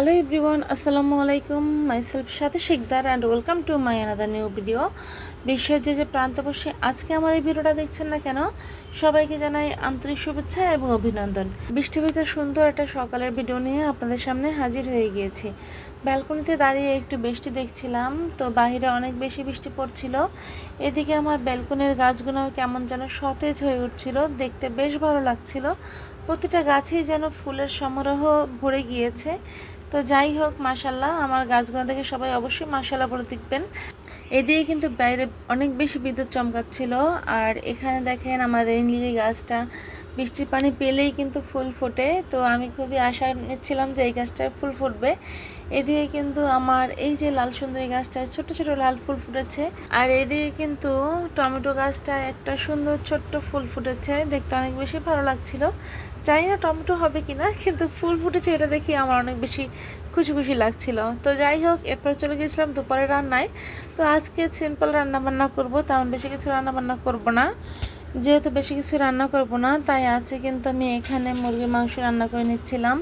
Hello everyone আসসালামু আলাইকুম myself সাথে Sikdar and welcome to my another new video বিশ্বের যে যে প্রান্ত বসে আজকে আমার এই ভিডিওটা দেখছেন না কেন? সবাইকে জানাই আন্তরিক শুভেচ্ছা এবং অভিনন্দন। বৃষ্টি ভিতরে সুন্দর একটা সকালের ভিডিও নিয়ে আপনাদের সামনে হাজির হয়ে গিয়েছি। ব্যালকনিতে দাঁড়িয়ে একটু বৃষ্টি দেখছিলাম, তো বাইরে অনেক বেশি বৃষ্টি পড়ছিল। এদিকে আমার ব্যালকনির গাছগুলো কেমন যেন সতেজ হয়ে উঠছিল, দেখতে বেশ ভালো লাগছিল। প্রতিটা গাছেই যেন ফুলের সমারোহ ভরে গিয়েছে। তো যাই হোক মাসাল্লাহ আমার গাছগুলো দেখে সবাই অবশ্যই মাসাল্লাহ বলে দেখবেন। এদিকে কিন্তু বাইরে অনেক বেশি বিদ্যুৎ চমকাচ্ছিল। আর এখানে দেখেন আমার রেইন লিলি গাছটা, বৃষ্টির পানি পেলেই কিন্তু ফুল ফোটে। তো আমি খুবই আশা নিচ্ছিলাম যে এই গাছটায় ফুল ফুটবে। এদিকে কিন্তু আমার এই যে লাল সুন্দরী গাছটায় ছোট ছোট লাল ফুল ফুটেছে, আর এদিকে কিন্তু টমেটো গাছটায় একটা সুন্দর ছোট্ট ফুল ফুটেছে, দেখতে অনেক বেশি ভালো লাগছিল। জানি না টমেটো হবে কিনা, কিন্তু ফুল ফুটেছে এটা দেখি আমার অনেক বেশি খুশি খুশি লাগছিল। তো যাই হোক, এরপর চলে গেছিলাম দুপুরে রান্নায়। তো আজকে সিম্পল রান্না বান্না করব, তেমন বেশি কিছু রান্না বান্না করব না। যেহেতু বেশি কিছু রান্না করব না, তাই আছে কিন্তু আমি এখানে মুরগির মাংস রান্না করে নিচ্ছিলাম।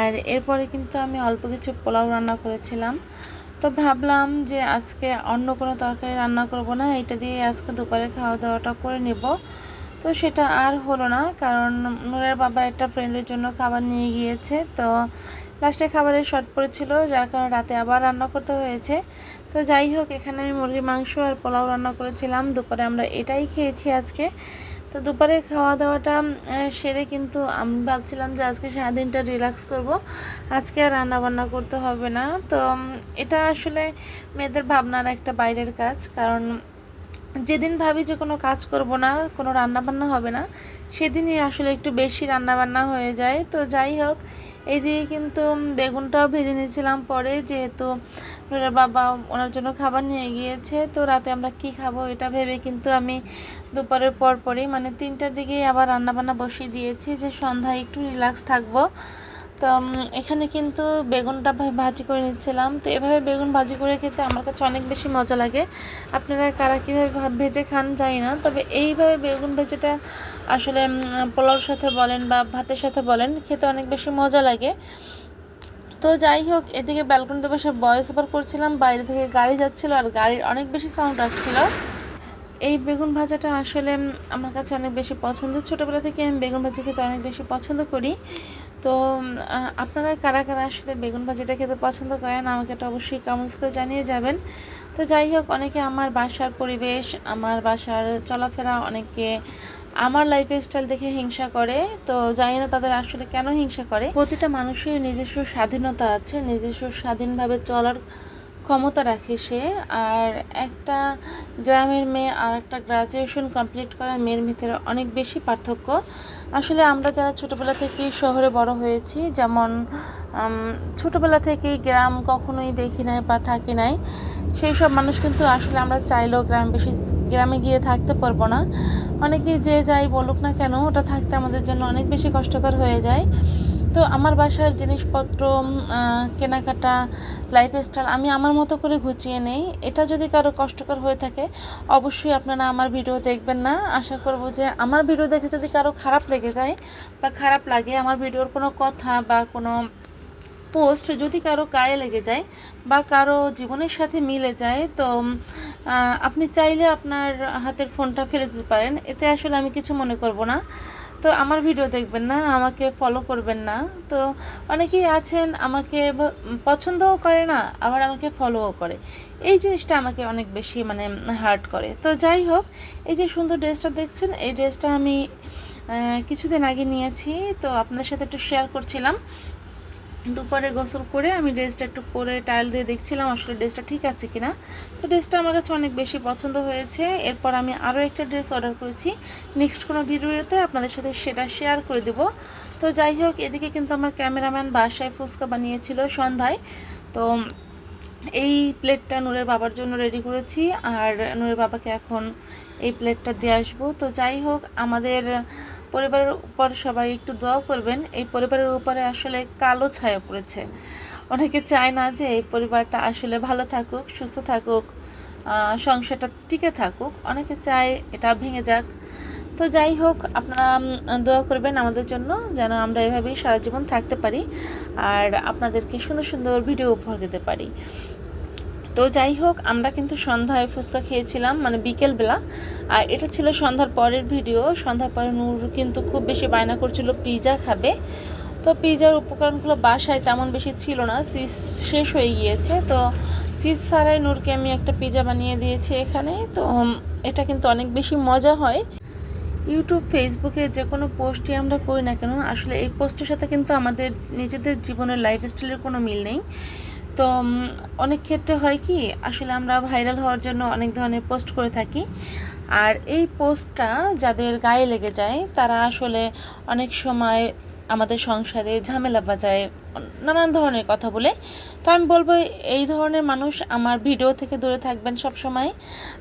আর এরপরে কিন্তু আমি অল্প কিছু পোলাও রান্না করেছিলাম। তো ভাবলাম যে আজকে অন্য কোনো তরকারি রান্না করব না, এটা দিয়ে আজকে দুপুরে খাওয়া দাওয়াটা করে নেব। তো সেটা আর হলো না, কারণ নুরের বাবার একটা ফ্রেন্ডের জন্য খাবার নিয়ে গিয়েছে। তো লাস্টে খাবারের শর্ট পড়েছিল, যার কারণে রাতে আবার রান্না করতে হয়েছে। তো যাই হোক, এখানে আমি মুরগির মাংস আর পোলাও রান্না করেছিলাম। দুপুরে আমরা এটাই খেয়েছি আজকে। তো দুপুরের খাওয়া দাওয়াটা সেরে কিন্তু আমি ভাবছিলাম যে আজকে সারাদিনটা রিল্যাক্স করব। আজকে আর রান্নাবান্না করতে হবে না। তো এটা আসলে মেয়েদের ভাবনার একটা বাইরের কাজ। কারণ যেদিন ভাবি যে কোনো কাজ করব না, কোনো রান্না বান্না হবে না, সেদিনই আসলে একটু বেশি রান্নাবান্না হয়ে যায়। তো যাই হোক এইদিকে কিন্তু বেগুনটাও ভেজে নিয়েছিলাম পরে, যেহেতু ওনার বাবা ওনার জন্য খাবার নিয়ে গিয়েছে, তো রাতে আমরা কি খাব এটা ভেবে কিন্তু আমি দুপুরের পর পরই মানে তিনটার দিকেই আবার রান্নাবান্না বসিয়ে দিয়েছি যে সন্ধ্যায় একটু রিল্যাক্স থাকব। তো এখানে কিন্তু বেগুনটা ভাজি করে নিচ্ছিলাম। তো এভাবে বেগুন ভাজি করে খেতে আমার কাছে অনেক বেশি মজা লাগে। আপনারা কারা কীভাবে ভেজে খান জানি না, তবে এইভাবে বেগুন ভেজেটা আসলে পোলাওর সাথে বলেন বা ভাতের সাথে বলেন, খেতে অনেক বেশি মজা লাগে। তো যাই হোক, এদিকে ব্যালকনিতে বসে বয়স ওভার করছিলাম, বাইরে থেকে গাড়ি যাচ্ছিল আর গাড়ির অনেক বেশি সাউন্ড আসছিল। এই বেগুন ভাজাটা আসলে আমার কাছে অনেক বেশি পছন্দ ছোটোবেলা থেকে আমি বেগুন ভাজি খেতে অনেক বেশি পছন্দ করি। তো আপনারা কারা কারা আসলে বেগুন ভাজিটা খেতে পছন্দ করেন, আমাকে এটা অবশ্যই কমেন্টস করে জানিয়ে যাবেন। তো যাই হোক, অনেকে আমার বাসার পরিবেশ, আমার বাসার চলাফেরা অনেকে আমার লাইফ স্টাইল দেখে হিংসা করে। তো জানি না তাদের আসলে কেন হিংসা করে। প্রতিটা মানুষের নিজস্ব স্বাধীনতা আছে, নিজস্ব স্বাধীনভাবে চলার ক্ষমতা রাখে সে, আর একটা গ্রামের মেয়ে আর একটা গ্রাজুয়েশন কমপ্লিট করা মেয়ের ভিতরে অনেক বেশি পার্থক্য। আসলে আমরা যারা ছোটোবেলা থেকেই শহরে বড় হয়েছি, যেমন ছোটোবেলা থেকেই গ্রাম কখনোই দেখি নাই বা থাকি নাই, সেই সব মানুষ কিন্তু আসলে আমরা চাইলেও গ্রাম বেশি, গ্রামে গিয়ে থাকতে পারব না। অনেকেই যে যাই বলুক না কেন, ওটা থাকতে আমাদের জন্য অনেক বেশি কষ্টকর হয়ে যায়। তো আমার বাসার জিনিসপত্র কেনাকাটা লাইফস্টাইল আমি আমার মতো করে গুছিয়ে নেই। এটা যদি কারও কষ্টকর হয়ে থাকে, অবশ্যই আপনারা আমার ভিডিও দেখবেন না। আশা করব যে আমার ভিডিও দেখে যদি কারও খারাপ লেগে যায় বা খারাপ লাগে, আমার ভিডিওর কোনো কথা বা কোনো পোস্ট যদি কারও গায়ে লেগে যায় বা কারও জীবনের সাথে মিলে যায়, তো আপনি চাইলে আপনার হাতের ফোনটা ফেলে দিতে পারেন। এতে আসলে আমি কিছু মনে করব না। তো আমার ভিডিও দেখবেন না, আমাকে ফলো করবেন না। তো অনেকেই আছেন, আমাকে পছন্দও করে না, আবার আমাকে ফলোও করে। এই জিনিসটা আমাকে অনেক বেশি মানে হার্ট করে। তো যাই হোক, এই যে সুন্দর ড্রেসটা দেখছেন, এই ড্রেসটা আমি কিছুদিন আগে নিয়েছি। তো আপনার সাথে একটু শেয়ার করছিলাম। দুপুরে গোসল করে আমি ড্রেসটা একটু পরে টাইল দিয়ে দেখছিলাম, আসলে ড্রেসটা ঠিক আছে কিনা। তো ড্রেসটা আমার কাছে অনেক বেশি পছন্দ হয়েছে। এরপর আমি আরও একটা ড্রেস অর্ডার করেছি। নেক্সট কোনো ভিডিওতে আপনাদের সাথে সেটা শেয়ার করে দেবো। তো যাই হোক, এদিকে কিন্তু আমার ক্যামেরাম্যান বাসায় ফুচকা বানিয়েছিল সন্ধ্যায়। তো এই প্লেটটা নূরের বাবার জন্য রেডি করেছি। আর নূরের বাবাকে এখন এই প্লেটটা দিয়ে আসব। তো যাই হোক, আমাদের পরিবারের উপর সবাই একটু দোয়া করবেন। এই পরিবারের উপরে আসলে কালো ছায়া পড়েছে। অনেকে চায় না যে এই পরিবারটা আসলে ভালো থাকুক, সুস্থ থাকুক সংসারটা টিকে থাকুক। অনেকে চায় এটা ভেঙে যাক। তো যাই হোক, আপনারা দোয়া করবেন আমাদের জন্য যেন আমরা এভাবেই সারা জীবন থাকতে পারি আর আপনাদেরকে সুন্দর সুন্দর ভিডিও উপহার দিতে পারি। তো যাই হোক, আমরা কিন্তু সন্ধ্যায় ফুচকা খেয়েছিলাম মানে বিকেলবেলা। আর এটা ছিল সন্ধ্যার পরের ভিডিও। সন্ধ্যার পরে নূর কিন্তু খুব বেশি বায়না করছিল পিৎজা খাবে। তো পিৎজার উপকরণগুলো বাসায় তেমন বেশি ছিল না, চিজ শেষ হয়ে গিয়েছে। তো চিজ ছাড়াই নূরকে আমি একটা পিৎজা বানিয়ে দিয়েছি এখানে। তো এটা কিন্তু অনেক বেশি মজা হয়। ইউটিউব, ফেসবুকে যে কোনো পোস্টই আমরা করি না কেন, আসলে এই পোস্টের সাথে কিন্তু আমাদের নিজেদের জীবনের লাইফস্টাইলের কোনো মিল নেই। তো অনেক ক্ষেত্রে হয় কি, আসলে আমরা ভাইরাল হওয়ার জন্য অনেক ধরনের পোস্ট করে থাকি। আর এই পোস্টটা যাদের গায়ে লেগে যায়, তারা আসলে অনেক সময় আমাদের সংসারে ঝামেলা বাজায়, নানান ধরনের কথা বলে। তো আমি বলব, এই ধরনের মানুষ আমার ভিডিও থেকে দূরে থাকবেন সব সময়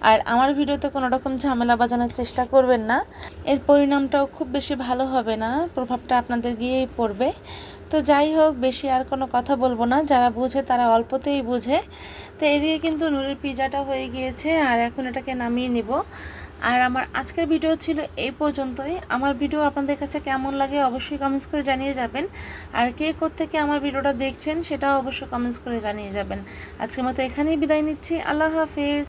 আর আমার ভিডিওতে কোনো রকম ঝামেলা বাজানোর চেষ্টা করবেন না। এর পরিণামটাও খুব বেশি ভালো হবে না, প্রভাবটা আপনাদের গিয়েই পড়বে। তো যাই হোক, বেশি আর কোনো কথা বলব না, যারা বোঝে তারা অল্পতেই বোঝে। তো এদিকে কিন্তু নুরের পিজাটা হয়ে গিয়েছে, আর এখন এটাকে নামিয়ে নিব। আর আমার আজকের ভিডিও ছিল এই পর্যন্তই। আমার ভিডিও আপনাদের কাছে কেমন লাগে অবশ্যই কমেন্টস করে জানিয়ে যাবেন। আর কে থেকে আমার ভিডিওটা দেখছেন, সেটাও অবশ্যই কমেন্টস করে জানিয়ে যাবেন। আজকের মতো এখানেই বিদায় নিচ্ছি। আল্লাহ হাফিজ।